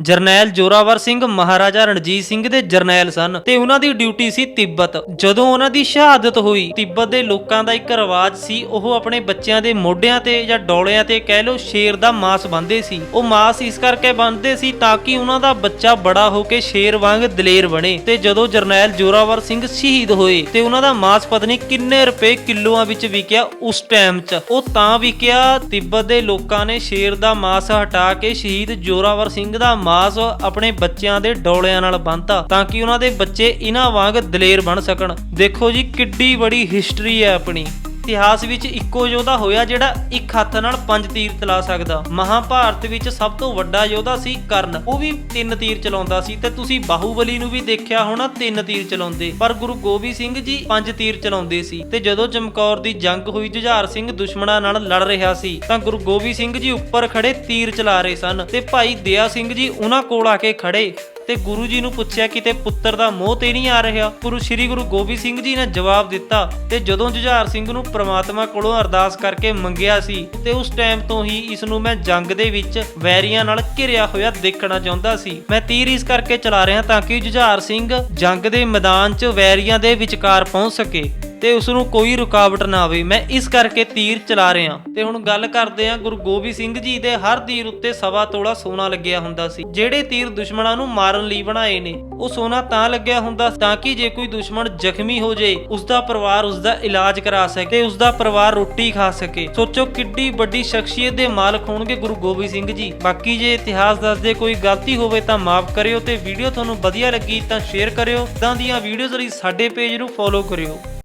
ਜਰਨੈਲ ਜੋਰਾਵਰ ਸਿੰਘ, ਮਹਾਰਾਜਾ ਰਣਜੀਤ ਸਿੰਘ ਦੇ ਜਰਨੈਲ ਸਨ ਤੇ ਉਹਨਾਂ ਦੀ ਡਿਊਟੀ ਸੀ ਤਿੱਬਤ। ਜਦੋਂ ਉਹਨਾਂ ਦੀ ਸ਼ਹਾਦਤ ਹੋਈ, ਤਿੱਬਤ ਦੇ ਲੋਕਾਂ ਦਾ ਇੱਕ ਰਿਵਾਜ ਸੀ, ਉਹ ਆਪਣੇ ਬੱਚਿਆਂ ਦੇ ਮੋਢਿਆਂ ਤੇ ਜਾਂ ਡੋਲਿਆਂ ਤੇ ਕਹਿ ਲਓ ਸ਼ੇਰ ਦਾ ਮਾਸ ਬੰਨ੍ਹਦੇ ਸੀ। ਉਹ ਮਾਸ ਇਸ ਕਰਕੇ ਬੰਨ੍ਹਦੇ ਸੀ ਤਾਂ ਕਿ ਉਹਨਾਂ ਦਾ ਬੱਚਾ ਬੜਾ ਹੋ ਕੇ ਸ਼ੇਰ ਵਾਂਗ ਦਲੇਰ ਬਣੇ ਤੇ ਜਦੋਂ ਜਰਨੈਲ ਜੋਰਾਵਰ ਸਿੰਘ ਸ਼ਹੀਦ ਹੋਏ ਤੇ ਉਹਨਾਂ ਦਾ ਮਾਸ ਪਤਨੀ ਕਿੰਨੇ ਰੁਪਏ ਕਿਲੋਆਂ ਵਿੱਚ ਵਿਕਿਆ ਉਸ ਟਾਈਮ 'ਚ। ਉਹ ਤਾਂ ਵਿਕਿਆ, ਤਿੱਬਤ ਦੇ ਲੋਕਾਂ ਨੇ ਸ਼ੇਰ ਦਾ ਮਾਸ ਹਟਾ ਕੇ ਸ਼ਹੀਦ ਜੋਰਾਵਰ ਸਿੰਘ ਦਾ ਮਾਸ ਆਪਣੇ ਬੱਚਿਆਂ ਦੇ ਡੋਲਿਆਂ ਨਾਲ ਬੰਨਤਾ ਤਾਂ ਕਿ ਉਹਨਾਂ ਦੇ ਬੱਚੇ ਇਹਨਾਂ ਵਾਂਗ ਦਲੇਰ ਬਣ ਸਕਣ। ਦੇਖੋ ਜੀ, ਕਿੱਡੀ ਬੜੀ ਹਿਸਟਰੀ ਹੈ ਆਪਣੀ। ਇਤਿਹਾਸ ਵਿੱਚ ਇੱਕੋ ਯੋਧਾ ਹੋਇਆ ਜਿਹੜਾ ਇੱਕ ਹੱਥ ਨਾਲ ਪੰਜ ਤੀਰ ਚਲਾ ਸਕਦਾ। ਮਹਾਭਾਰਤ ਵਿੱਚ ਸਭ ਤੋਂ ਵੱਡਾ ਯੋਧਾ ਸੀ ਕਰਨ। ਉਹ ਵੀ ਤਿੰਨ ਤੀਰ ਚਲਾਉਂਦਾ ਸੀ ਤੇ ਤੁਸੀਂ ਬਾਹੂਬਲੀ ਨੂੰ ਵੀ ਦੇਖਿਆ ਹੋਣਾ, ਤਿੰਨ ਤੀਰ ਚਲਾਉਂਦੇ। ਪਰ ਗੁਰੂ ਗੋਬਿੰਦ ਸਿੰਘ ਜੀ ਪੰਜ ਤੀਰ ਚਲਾਉਂਦੇ ਸੀ ਤੇ ਜਦੋਂ ਚਮਕੌਰ ਦੀ ਜੰਗ ਹੋਈ, ਜੁਝਾਰ ਸਿੰਘ ਦੁਸ਼ਮਣਾਂ ਨਾਲ ਲੜ ਰਿਹਾ ਸੀ, ਤਾਂ ਗੁਰੂ ਗੋਬਿੰਦ ਸਿੰਘ ਜੀ ਉੱਪਰ ਖੜੇ ਤੀਰ ਚਲਾ ਰਹੇ ਸਨ ਤੇ ਭਾਈ ਦਇਆ ਸਿੰਘ ਜੀ ਉਹਨਾਂ ਕੋਲ ਆ ਕੇ ਖੜੇ। ਤੇ ਗੁਰੂ ਜੀ ਨੂੰ ਪੁੱਛਿਆ ਕਿਤੇ ਪੁੱਤਰ ਦਾ ਮੋਹ ਤੇ ਨਹੀਂ ਆ ਰਿਹਾ? ਗੁਰੂ ਸ੍ਰੀ ਗੁਰੂ ਗੋਬਿੰਦ ਸਿੰਘ ਜੀ ਨੇ ਜਵਾਬ ਦਿੱਤਾ ਤੇ ਜਦੋਂ ਜੁਝਾਰ ਸਿੰਘ ਨੂੰ ਪ੍ਰਮਾਤਮਾ ਕੋਲੋਂ ਅਰਦਾਸ ਕਰਕੇ ਮੰਗਿਆ ਸੀ ਤੇ ਉਸ ਟਾਈਮ ਤੋਂ ਹੀ ਇਸ ਨੂੰ ਮੈਂ ਜੰਗ ਦੇ ਵਿੱਚ ਵੈਰੀਆਂ ਨਾਲ ਘਿਰਿਆ ਹੋਇਆ ਦੇਖਣਾ ਚਾਹੁੰਦਾ ਸੀ। ਮੈਂ ਤੀਰ ਇਸ ਕਰਕੇ ਚਲਾ ਰਿਹਾ ਤਾਂ ਕਿ ਜੁਝਾਰ ਸਿੰਘ ਜੰਗ ਦੇ ਮੈਦਾਨ 'ਚ ਵੈਰੀਆਂ ਦੇ ਵਿਚਕਾਰ ਪਹੁੰਚ ਸਕੇ। ਤੇ ਉਸ ਨੂੰ ਕੋਈ ਰੁਕਾਵਟ ਨਾ ਆਵੇ। ਮੈਂ ਇਸ ਕਰਕੇ ਤੀਰ ਚਲਾ ਰਿਹਾ। ਤੇ ਹੁਣ ਗੱਲ ਕਰਦੇ ਹਾਂ ਗੁਰੂ ਗੋਬਿੰਦ ਸਿੰਘ ਜੀ ਦੇ ਹਰ ਤੀਰ ਉੱਤੇ ਸਵਾ ਤੋਲਾ ਸੋਨਾ ਲੱਗਿਆ ਹੁੰਦਾ ਸੀ। ਜਿਹੜੇ ਤੀਰ ਦੁਸ਼ਮਣਾਂ ਨੂੰ ਮਾਰਨ ਲਈ ਬਣਾਏ ਨੇ, ਉਹ ਸੋਨਾ ਤਾਂ ਲੱਗਿਆ ਹੁੰਦਾ ਤਾਂ ਕਿ ਜੇ ਕੋਈ ਦੁਸ਼ਮਣ ਜ਼ਖਮੀ ਹੋ ਜੇ ਉਸ ਦਾ ਪਰਿਵਾਰ ਉਸ ਦਾ ਇਲਾਜ ਕਰਾ ਸਕੇ ਉਸ ਦਾ ਪਰਿਵਾਰ ਰੋਟੀ ਖਾ ਸਕੇ। ਸੋਚੋ ਕਿੱਡੀ ਵੱਡੀ ਸ਼ਖਸੀਅਤ ਦੇ ਮਾਲਕ ਹੋਣਗੇ ਗੁਰੂ ਗੋਬਿੰਦ ਸਿੰਘ ਜੀ। ਬਾਕੀ ਜੇ ਇਤਿਹਾਸ ਦੱਸਦੇ ਕੋਈ ਗਲਤੀ ਹੋਵੇ ਤਾਂ ਮਾਫ ਕਰਿਓ ਤੇ ਵੀਡੀਓ ਤੁਹਾਨੂੰ ਵਧੀਆ ਲੱਗੀ ਤਾਂ ਸ਼ੇਅਰ ਕਰਿਓ। ਇਦਾਂ ਦੀਆਂ ਵੀਡੀਓਜ਼ ਲਈ ਸਾਡੇ ਪੇਜ ਨੂੰ ਫੋਲੋ ਕਰਿਓ।